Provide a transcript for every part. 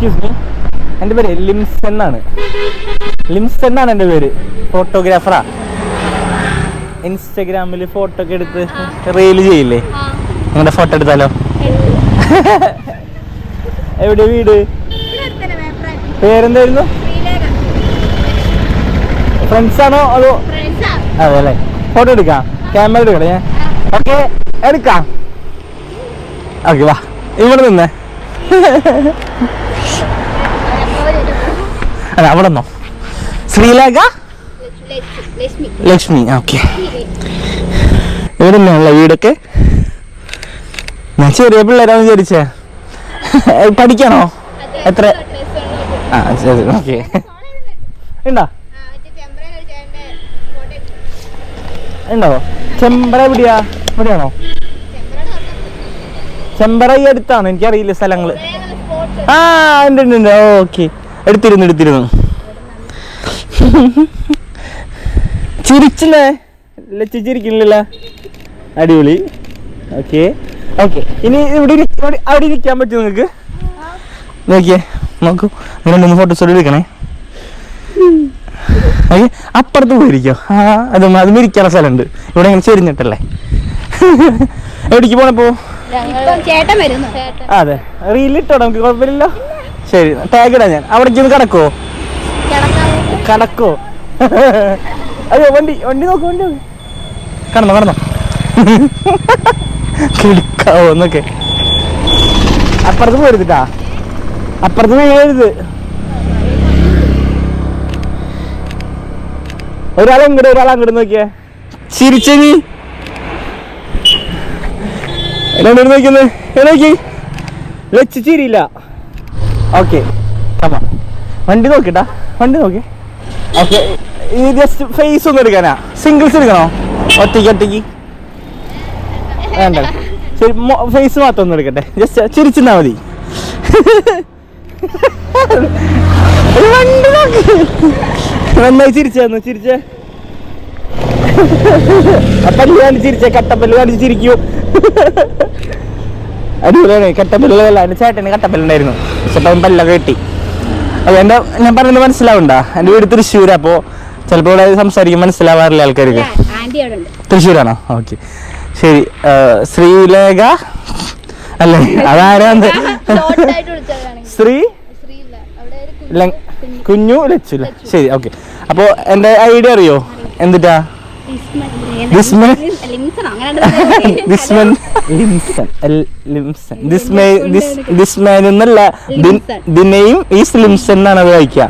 Excuse me എന്റെ പേര് limbs എന്നാണ്. ലിംസ് എന്നാണ് എന്റെ പേര്? ഫോട്ടോഗ്രാഫറാ ഇൻസ്റ്റഗ്രാമിൽ ഫോട്ടോ ഒക്കെ എടുത്ത് റീൽ ചെയ്യില്ലേ? നിങ്ങളുടെ ഫോട്ടോ എടുത്താലോ? എവിടെ വീട്? പേരെന്തായിരുന്നു? ഫ്രണ്ട്സ് ആണോ അതോ? അതെ അല്ലേ ഫോട്ടോ എടുക്കാം? ക്യാമറ എടുക്കണേ ഞാൻ. ഓക്കെ എടുക്കാം. ഓക്കെ വാ. ഇവിടെ നിന്നേ. അല്ല അവിടെ നിന്നോ? ശ്രീലേഖ? ലക്ഷ്മി ഓക്കെ. ഇവിടെ വീടൊക്കെ? ഞാൻ ചെറിയ പിള്ളേരാന്ന് വിചാരിച്ചേ. പഠിക്കണോ? എത്ര? ആ ശരി ഓക്കെ. ഉണ്ടോ? ഉണ്ടോ? ചെമ്പറ എവിടെയാ? ഇവിടെയാണോ? ചെമ്പറ ഈ അടുത്താണ്. എനിക്കറിയില്ല സ്ഥലങ്ങൾ. ആ ഉണ്ട് ഉണ്ട് ഉണ്ട്. ഓക്കെ. എടുത്തിരുന്നു എടുത്തിരുന്നു. ചിരിച്ചില്ലേ? ലച്ചു ചിരിക്കുന്നില്ല അടിപൊളി. ഓക്കെ. ഓക്കെ. ഇനി ഇവിടെ അവിടെ ഇരിക്കാൻ പറ്റും നിങ്ങൾക്ക്? നോക്കിയേ നോക്കൂ. നിങ്ങൾ ഒന്ന് ഫോട്ടോസ് എടുക്കണേ. ഓക്കെ അപ്പുറത്ത് പോയിരിക്കോ? ആ അത് അതും ഇരിക്കാനുള്ള സ്ഥലമുണ്ട്. ഇവിടെ ഇങ്ങനെ ചെരിഞ്ഞിട്ടല്ലേ? എവിടേക്ക് പോണപ്പോ ചേട്ടൻ വരുന്നു. അതെ. റീലിട്ടോ നമുക്ക്? കുഴപ്പമില്ലല്ലോ? ശരി. ടാഗ് ഇടാ ഞാൻ. അവിടെ ഒന്ന് കടക്കോ കടക്കോ അയ്യോ വണ്ടി വണ്ടി നോക്ക് വണ്ടി കടന്നോ കടന്നോ. കിടക്കാവോ എന്നൊക്കെ. അപ്പുറത്ത് പോരുതിട്ടാ. അപ്പുറത്ത് വീഴരുത് ഒരാൾ ഇങ്ങോട്ട് ഒരാൾ അങ്ങോട്ട് നോക്കിയേ. ചിരിച്ചേ നീ. എന്നോട് ഇരുന്നേക്കുന്നത് നോക്കി. ലച്ച് ചിരിയില്ല. ഓക്കെ കമാ വണ്ടി നോക്കിട്ടാ. വണ്ടി നോക്കി. ഓക്കെ ഈ ജസ്റ്റ് ഫേസ് ഒന്നും എടുക്കാനാ. സിംഗിൾസ് എടുക്കണോ? ഒറ്റയ്ക്ക് ഒറ്റയ്ക്ക്. വേണ്ട. ശരി ഫേസ് മാത്രം ഒന്നും എടുക്കട്ടെ. ജസ്റ്റ് ചിരിച്ചിരുന്നാ മതി. വണ്ടി നോക്കി. നന്നായി ചിരിച്ചു ചിരിച്ചേ. പല്ല് കാണിച്ചിരിച്ചേ കട്ടപ്പല്ല് കാണിച്ച് ചിരിക്കൂ. അടിപൊളിയാണ് കട്ടപ്പല്ലുകളല്ല എന്റെ ചേട്ടന് കട്ടപ്പല്ലുണ്ടായിരുന്നു അപ്പം പല്ലൊക്കെ കിട്ടി. അത് എന്റെ ഞാൻ പറഞ്ഞത് മനസ്സിലാവുണ്ടോ? എന്റെ വീട് തൃശ്ശൂർ അപ്പോൾ ചിലപ്പോൾ ഇവിടെ സംസാരിക്കും മനസ്സിലാവാറില്ല ആൾക്കാർക്ക്. തൃശ്ശൂരാണോ? ഓക്കെ. ശരി ശ്രീലേഖ? അല്ലേ അതാരാന്ന് ശ്രീ? കുഞ്ഞു ലച്ചു ശരി ഓക്കെ. അപ്പോൾ എന്റെ ഐഡിയ അറിയോ. എന്തിട്ടാ? എന്നല്ല ഈസ് ലിംസൺ എന്നാണ് അത് വായിക്കുക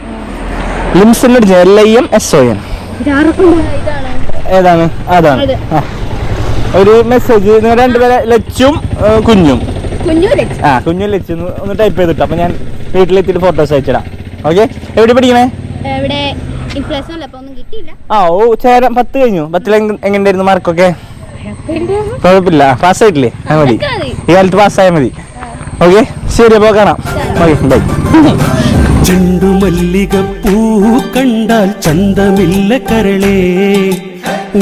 ലിംസൺ അടിച്ച L I M S O N ഇതാണ് ഏതാണ് അതാണ്. ഒരു മെസ്സേജ് നിങ്ങൾ രണ്ടുപേരെ ലച്ചും കുഞ്ഞും. ആ കുഞ്ഞും ലച്ചു ഒന്ന് ടൈപ്പ് ചെയ്തിട്ട് അപ്പൊ ഞാൻ വീട്ടിലെത്തിയിട്ട് ഫോട്ടോസ് അയച്ചിടാം. ഓക്കെ എവിടെ പഠിക്കണേ? ആ ഓ പത്ത് കഴിഞ്ഞു. പത്തിൽ എങ്ങനെയായിരുന്നു മാർക്കൊക്കെ കുഴപ്പമില്ല. പാസ്സായിട്ടില്ലേ അത് മതി. അതൊക്കെ മതി. ഈ കാലത്ത് പാസ്സായാൽ മതി. ഓക്കെ ശരി അപ്പോൾ കാണാം. ഓക്കെ ബൈ കണ്ടാൽ ചന്തമില്ല കരളേ.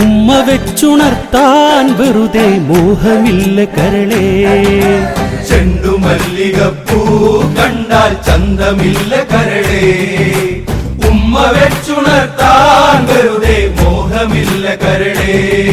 ഉമ്മ വെച്ചുണർത്താൻ വെറുതെ മോഹമില്ല കരളേ. ചെണ്ടുമല്ലികപ്പൂ കണ്ടാൽ ചന്തമില്ല കരളേ. ഉമ്മ വെച്ചുണർത്താൻ വെറുതെ മോഹമില്ല കരളേ.